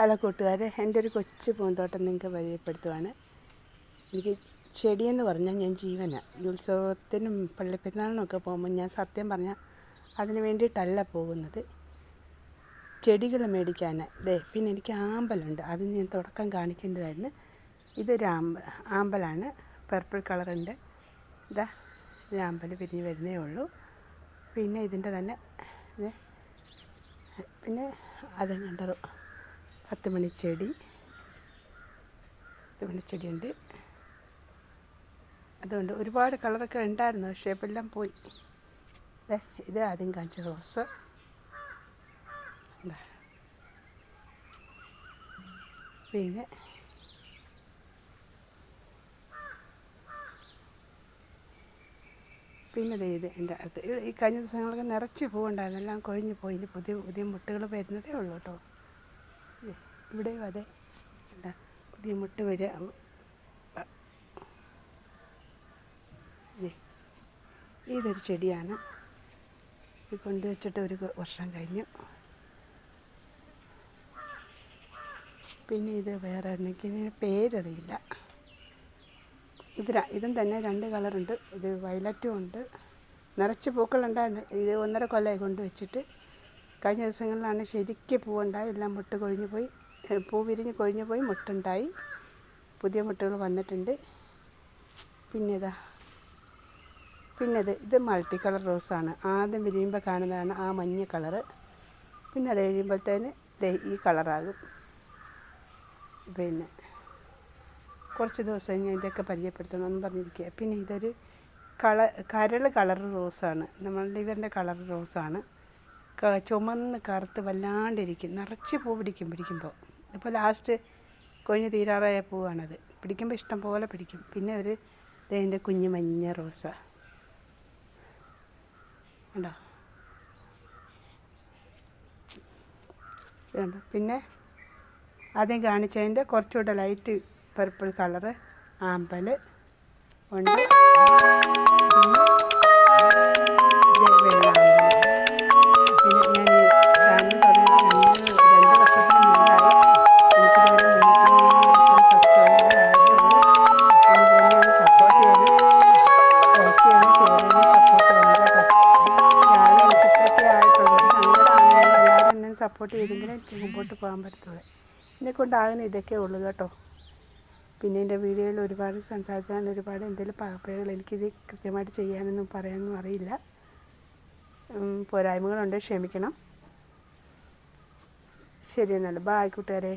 Hello കൂട്ടുകാരെ എന്റെ ഒരു കൊച്ചു പൂന്തോട്ടം നിങ്ങൾക്ക് പരിചയപ്പെടുത്തുവാണ്. എനിക്ക് ചെടിയെന്ന് പറഞ്ഞാൽ ഞാൻ ജീവനാണ് ഈ ഉത്സവത്തിനും പള്ളിപ്പെരുന്നാളിനൊക്കെ പോകുമ്പോൾ ഞാൻ സത്യം പറഞ്ഞാൽ അതിന് വേണ്ടിയിട്ടല്ല പോകുന്നത്. ചെടികൾ മേടിക്കാൻ ദേ പിന്നെ എനിക്ക് ആമ്പലുണ്ട്. അത് ഞാൻ തുടക്കം കാണിക്കേണ്ടതായിരുന്നു. ഇതൊരു ആമ്പ ആമ്പലാണ്. പർപ്പിൾ കളറുണ്ട് ഇതാ ആമ്പൽ പിരിഞ്ഞ് വരുന്നേ ഉള്ളൂ. പിന്നെ ഇതിന്റെ തന്നെ പിന്നെ അതും കണ്ടോ? പത്ത് മണിച്ചെടി പത്ത് അതുകൊണ്ട് ഒരുപാട് കളറൊക്കെ ഉണ്ടായിരുന്നു പക്ഷേ ഇപ്പം എല്ലാം പോയി ഇത് ആദ്യം കാണിച്ച റോസ്. പിന്നെ പിന്നെ ദേ ഇത് എന്റെ അടുത്ത്. ഈ കഴിഞ്ഞ ദിവസങ്ങളൊക്കെ നിറച്ച് പൂവുണ്ടായിരുന്നു. എല്ലാം കൊഴിഞ്ഞു പോയി. ഇനി പുതിയ പുതിയ മുട്ടുകൾ വരുന്നതേ ഉള്ളൂ കേട്ടോ. ഇവിടെയും അതെ. എന്താ പുതിയ മുട്ട് വരിക ദേ, ഇതൊരു ചെടിയാണ്. ഇത് കൊണ്ടുവച്ചിട്ട് ഒരു വർഷം കഴിഞ്ഞു. പിന്നെ ഇത് വേറെ എനിക്ക് ഇതിന് പേരറിയില്ല. ഇത് ഇതും തന്നെ രണ്ട് കളറുണ്ട്. ഇത് വയലറ്റും ഉണ്ട്. നിറച്ച് പൂക്കളുണ്ടായിരുന്നു ഇത് ഒന്നര കൊല്ലമായി കൊണ്ട് വെച്ചിട്ട് കഴിഞ്ഞ ദിവസങ്ങളിലാണ് ശരിക്കും പൂവുണ്ടായി. എല്ലാം മുട്ട് കൊഴിഞ്ഞു പോയി. പൂ വിരിഞ്ഞ് കൊഴിഞ്ഞു പോയി മുട്ടുണ്ടായി. പുതിയ മുട്ടുകൾ വന്നിട്ടുണ്ട്. പിന്നെ ഇതാ. പിന്നെ ഇത് ഇത് മൾട്ടി കളർ റോസാണ് ആദ്യം വിരിയുമ്പോൾ കാണുന്നതാണ് ആ മഞ്ഞ കളറ്. പിന്നെ അത് കഴിയുമ്പോഴത്തേന് ഈ കളറാകും. പിന്നെ കുറച്ച് ദിവസം ഞാൻ ഇതൊക്കെ പരിചയപ്പെടുത്തണമെന്ന് പറഞ്ഞിരിക്കുക. പിന്നെ ഇതൊരു കള കരൾ കളർ റോസാണ്. നമ്മളുടെ ഇവരുടെ കളർ റോസാണ്. ചുമന്ന് കറുത്ത് വല്ലാണ്ടിരിക്കും. നിറച്ച് പൂ പിടിക്കും പിടിക്കുമ്പോൾ ഇപ്പോൾ ലാസ്റ്റ് കൊഴിഞ്ഞ് തീരാറായ പൂവാണത്. പിടിക്കുമ്പോൾ ഇഷ്ടം പോലെ പിടിക്കും. പിന്നെ ഒരു ഇതിന്റെ കുഞ്ഞു മഞ്ഞ റോസ. ഉണ്ടോ പിന്നെ ആദ്യം കാണിച്ചതിന്റെ കുറച്ചുകൂടെ ലൈറ്റ് പർപ്പിൾ കളറ് ആമ്പൽ ഉണ്ട്. സപ്പോർട്ട് ചെയ്തെങ്കിലേ എനിക്ക് മുമ്പോട്ട് പോകാൻ പറ്റത്തുള്ളൂ. എന്നെ കൊണ്ടാകുന്ന ഇതൊക്കെ ഉള്ളൂ കേട്ടോ. പിന്നെ എന്റെ വീഡിയോയിൽ ഒരുപാട് സംസാരിക്കാൻ ഒരുപാട് എന്തെങ്കിലും പാപ്പകൾ എനിക്കിത് കൃത്യമായിട്ട് ചെയ്യാനൊന്നും പറയാനൊന്നും അറിയില്ല. പോരായ്മകളുണ്ട്. ക്ഷമിക്കണം. ശരി എന്നാൽ. ബായ് കൂട്ടുകാരെ.